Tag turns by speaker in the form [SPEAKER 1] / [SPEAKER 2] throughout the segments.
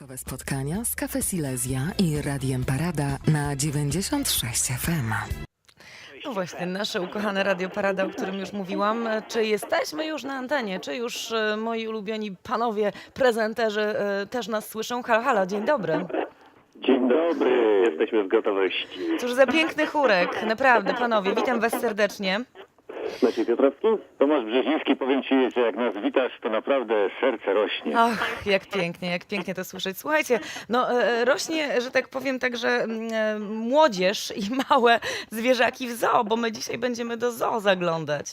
[SPEAKER 1] Spotkania z Cafe Silesia i Radiem Parada na 96 FM.
[SPEAKER 2] No właśnie, nasze ukochane Radio Parada, o którym już mówiłam. Czy jesteśmy już na antenie? Czy już e, moi ulubieni panowie prezenterzy e, też nas słyszą? Halo, halo, dzień dobry.
[SPEAKER 3] Dzień dobry, jesteśmy w gotowości.
[SPEAKER 2] Cóż za piękny chórek, naprawdę, panowie, witam was serdecznie.
[SPEAKER 3] Maciej Piotrowski? Tomasz Brzeziński, powiem Ci, że jak nas witasz, to naprawdę serce rośnie.
[SPEAKER 2] Ach, jak pięknie, jak pięknie to słyszeć. Słuchajcie, no e, rośnie, że tak powiem, także mm, e, młodzież i małe zwierzaki w zoo, bo my dzisiaj będziemy do zoo zaglądać.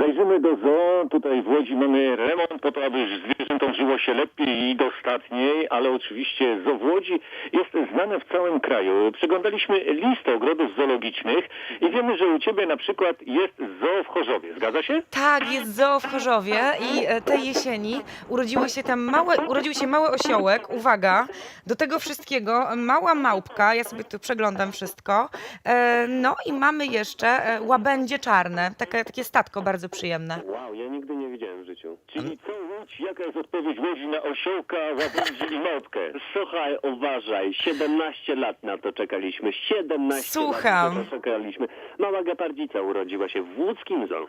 [SPEAKER 3] Zajrzymy do zoo. Tutaj w Łodzi mamy remont po to, aby zwierzętom żyło się lepiej i dostatniej, ale oczywiście zoo w Łodzi jest znane w całym kraju. Przeglądaliśmy listę ogrodów zoologicznych i wiemy, że u Ciebie na przykład jest zoo w Chorzowie. Zgadza się?
[SPEAKER 2] Tak, jest zoo w Chorzowie i e, tej jesieni urodziło się tam małe, urodził się mały osiołek, uwaga, do tego wszystkiego mała małpka, ja sobie tu przeglądam wszystko, e, no i mamy jeszcze e, łabędzie czarne, takie, takie statko bardzo przyjemne.
[SPEAKER 3] Wow, ja nigdy nie widziałem w życiu. Czyli co Łódź, jaka jest odpowiedź Łodzi na osiołka, łabędzi i małpkę?
[SPEAKER 4] Słuchaj, uważaj, 17 lat na to czekaliśmy. 17
[SPEAKER 2] Słucham.
[SPEAKER 4] lat na to czekaliśmy. Mała gepardzica urodziła się w łódzkim zoo.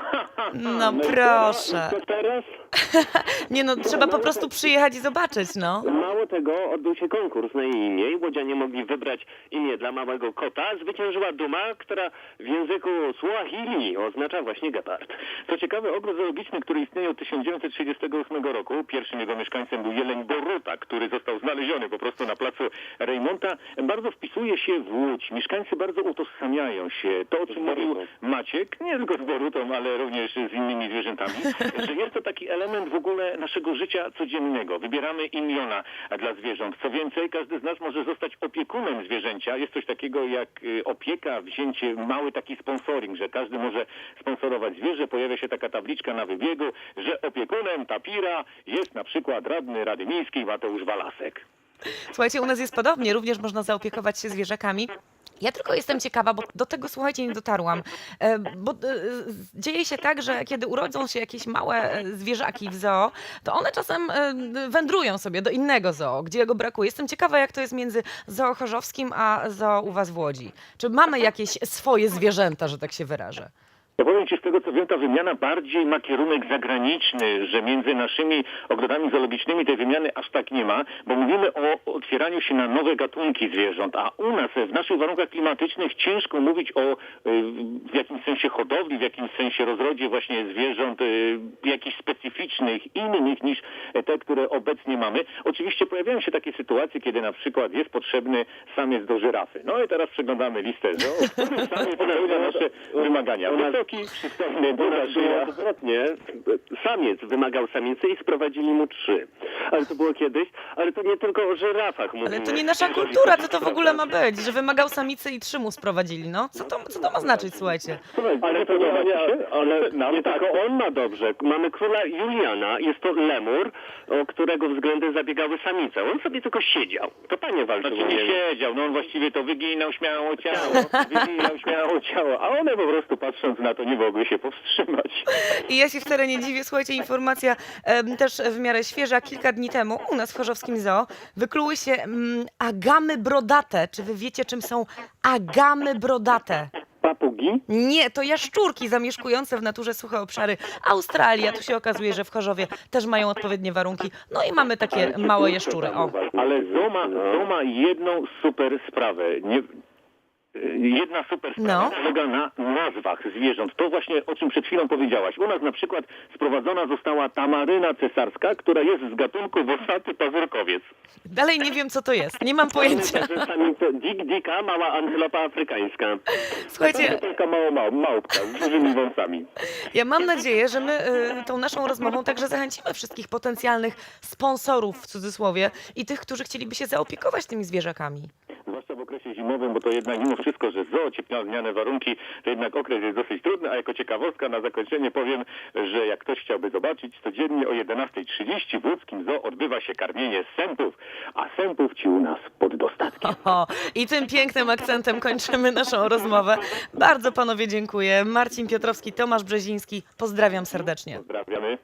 [SPEAKER 2] No proszę.
[SPEAKER 4] To teraz?
[SPEAKER 2] Nie no, trzeba po prostu przyjechać i zobaczyć, no.
[SPEAKER 4] Mało tego, odbył się konkurs na jej imię i łodzianie mogli wybrać imię dla małego kota. Zwyciężyła Duma, która w języku Swahili oznacza właśnie gepard.
[SPEAKER 3] Co ciekawe, ogród zoologiczny, który istnieje od 1938 roku, pierwszym jego mieszkańcem był jeleń Boruta, który został znaleziony po prostu na placu Reymonta, bardzo wpisuje się w Łódź. Mieszkańcy bardzo utożsamiają się. To, o czym mówił Maciek, nie tylko z Borutą, ale również z innymi zwierzętami, że jest to taki element w ogóle naszego życia codziennego. Wybieramy imiona dla zwierząt. Co więcej, każdy z nas może zostać opiekunem zwierzęcia. Jest coś takiego jak y, opieka, wzięcie, mały taki sponsoring, że każdy może sponsorować zwierzę. Pojawia się taka tabliczka na wybiegu, że opiekunem tapira jest na przykład radny Rady Miejskiej Mateusz Walasek.
[SPEAKER 2] Słuchajcie, u nas jest podobnie, również można zaopiekować się zwierzakami. Ja tylko jestem ciekawa, bo do tego słuchajcie nie dotarłam. E, Bo e, dzieje się tak, że kiedy urodzą się jakieś małe e, zwierzaki w zoo, to one czasem wędrują sobie do innego zoo, gdzie go brakuje. Jestem ciekawa, jak to jest między zoo chorzowskim a zoo u was w Łodzi. Czy mamy jakieś swoje zwierzęta, że tak się wyrażę?
[SPEAKER 3] Ja powiem Ci, z tego co wiem, ta wymiana bardziej ma kierunek zagraniczny, że między naszymi ogrodami zoologicznymi tej wymiany aż tak nie ma, bo mówimy o otwieraniu się na nowe gatunki zwierząt, a u nas w naszych warunkach klimatycznych ciężko mówić o y, w jakimś sensie hodowli, w jakimś sensie rozrodzie właśnie zwierząt y, jakichś specyficznych, innych niż te, które obecnie mamy. Oczywiście pojawiają się takie sytuacje, kiedy na przykład jest potrzebny samiec do żyrafy. No i teraz przeglądamy listę zoo, w którym samiec spełnia nasze wymagania.
[SPEAKER 4] Nas było
[SPEAKER 3] szyja.
[SPEAKER 4] odwrotnie. Samiec wymagał samicy i sprowadzili mu trzy. Ale to było kiedyś. Ale to nie tylko o żyrafach mówimy.
[SPEAKER 2] Ale to nie nasza kultura, co to w ogóle ma być? Że wymagał samicy i trzy mu sprowadzili, no? Co to, co to ma znaczyć, słuchajcie?
[SPEAKER 4] Ale to nie, nie, ale
[SPEAKER 3] Nam
[SPEAKER 4] nie
[SPEAKER 3] tak.
[SPEAKER 4] tylko on ma dobrze. Mamy króla Juliana, jest to lemur, o którego względy zabiegały samice. On sobie tylko siedział. To panie walczyły.
[SPEAKER 3] Znaczy nie siedział, no on właściwie to wyginał śmiało ciało, wyginał śmiało ciało, a one po prostu patrząc na to nie mogły się powstrzymać.
[SPEAKER 2] I ja się wcale nie dziwię. Słuchajcie, informacja em, też w miarę świeża. Kilka dni temu u nas w Chorzowskim Zoo wykluły się mm, agamy brodate. Czy wy wiecie, czym są agamy brodate?
[SPEAKER 4] Papugi?
[SPEAKER 2] Nie, to jaszczurki zamieszkujące w naturze suche obszary Australii. A tu się okazuje, że w Chorzowie też mają odpowiednie warunki. No i mamy takie małe jaszczury. O.
[SPEAKER 3] Ale Zoo ma, Zoo ma jedną super sprawę. Nie, Jedna super sprawa
[SPEAKER 2] No.
[SPEAKER 3] polega na nazwach zwierząt. To właśnie o czym przed chwilą powiedziałaś. U nas na przykład sprowadzona została tamaryna cesarska, która jest z gatunku wosaty pazurkowiec.
[SPEAKER 2] Dalej nie wiem, co to jest. Nie mam pojęcia.
[SPEAKER 4] Dik Dika, mała antylopa afrykańska.
[SPEAKER 2] Słuchajcie,
[SPEAKER 3] Taka mała, mała małpka z dużymi wąsami.
[SPEAKER 2] Ja mam nadzieję, że my y, tą naszą rozmową także zachęcimy wszystkich potencjalnych sponsorów w cudzysłowie i tych, którzy chcieliby się zaopiekować tymi zwierzakami.
[SPEAKER 3] Okresie zimowym, bo to jednak mimo wszystko, że zoo cierpią zmiany warunki, to jednak okres jest dosyć trudny, a jako ciekawostka na zakończenie powiem, że jak ktoś chciałby zobaczyć, codziennie o 11.30 w łódzkim zoo odbywa się karmienie sępów, a sępów ci u nas pod dostatkiem.
[SPEAKER 2] O, I tym pięknym akcentem kończymy naszą rozmowę. Bardzo panowie dziękuję. Marcin Piotrowski, Tomasz Brzeziński. Pozdrawiam serdecznie.
[SPEAKER 3] Pozdrawiamy.